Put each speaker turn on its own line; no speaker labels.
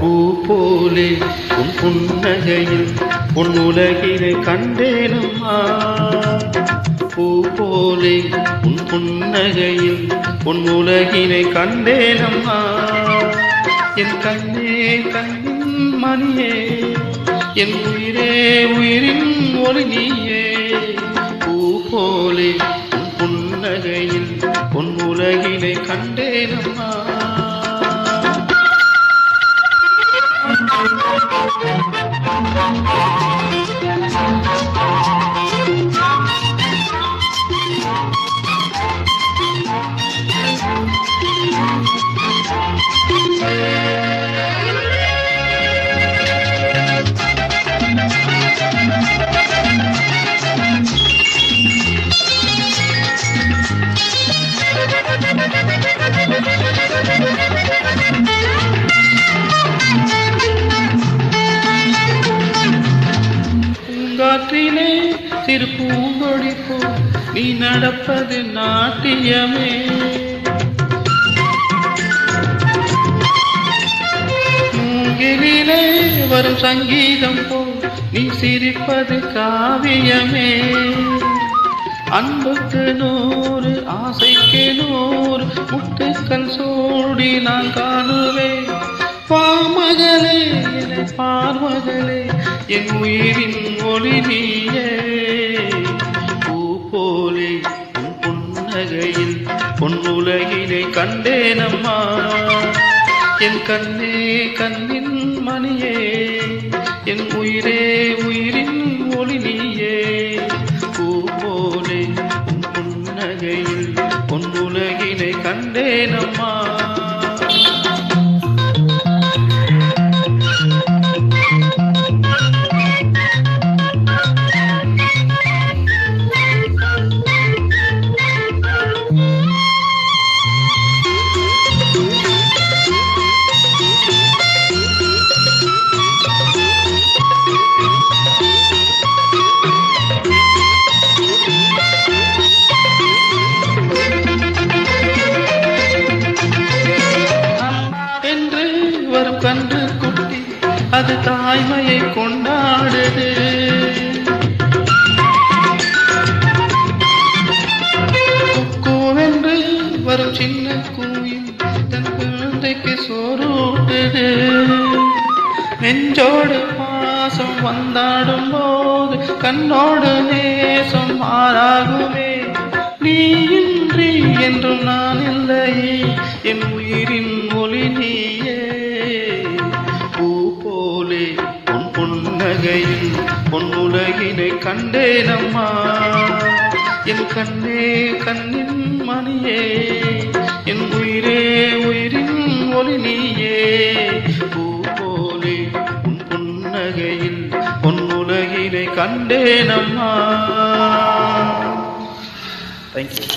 பூ போலே உன் புன்னகையில் உன் உலகினை கண்டேனம்மா பூ போலே உன் புன்னகையில் உன் உலகினை கண்டேனம்மா என் கண்ணே கண்ணின் மணியே என் உயிரே உயிரின் ஒளி நீயே. உன் உலகினை கண்டேனம்மா பூங்காற்றிலே சிறு போ நீ நடப்பது நாட்டியமே மூங்கிலே வரும் சங்கீதம் போ நீ சிரிப்பது காவியமே. அன்புக்கு நூறு ஆசைக்கு நூறு முட்டுக்கள் சூடி நான் காணுவேன். பாமகளே என்னை பார்மகளே என் உயிரின் ஒளி நீயே. பூ போலே உன் புன்னகையில் பொன் உலகினை கண்டேனம்மா என் கண்ணே கண்ணின் மணியே என் உயிரே உயிரின் ஒளி நீயே. பூ போலே உன் புன்னகையில் பொன் உலகினை கண்டேனம்மா அது தாய்மையை கொண்டாடுது. கூவென்று வரும் சின்ன குயில் தன் குழந்தைக்கு சோறூட்டுது நெஞ்சோடு பாசம் வந்தாடும் போது கண்ணோடு நேசம் மாறாகுமே நீ இன்றி என்றும் நான் புன்னகையில் பொன்னுலகினை கண்டேனம்மா என் கண்ணே கண்ணின் மணியே என் உயிரே உயிரின் ஒளி நீயே. பூ போலே உன் புன்னகையில் பொன்னுலகினை கண்டேனம்மா தேங்க்யூ